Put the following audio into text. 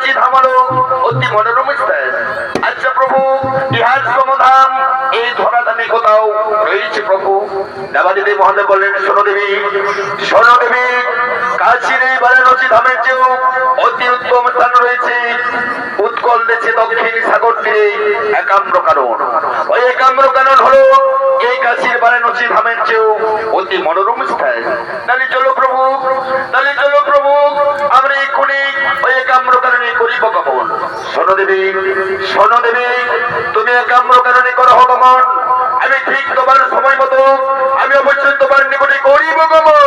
উচিত আমারও অতি মনোরম স্থান আচ্ছা প্রভু, ইহার সমাধান এই ধরাধামে কোথাও রয়েছে প্রভু? দেবাদেবী মহাদেব বললেন সোনদেবী সোনদেবী কাশীর এই বারাণসী ধামের চেয়েও অতি উত্তম স্থান রয়েছে। উৎকল দেশে দক্ষিণ সাগর তীরে একাম্র কারণ ওই একাম্র কারণ হলো এই কাশীর বারাণসী ধামের চেয়েও অতি মনোরম স্থান তাহলে চলো প্রভু, তাহলে কারণে তুমি একাম্র কারণে করো গমন আমি ঠিক তোমার সময় মতো, আমি অবশ্যই তোমার নিকটে করিব গমন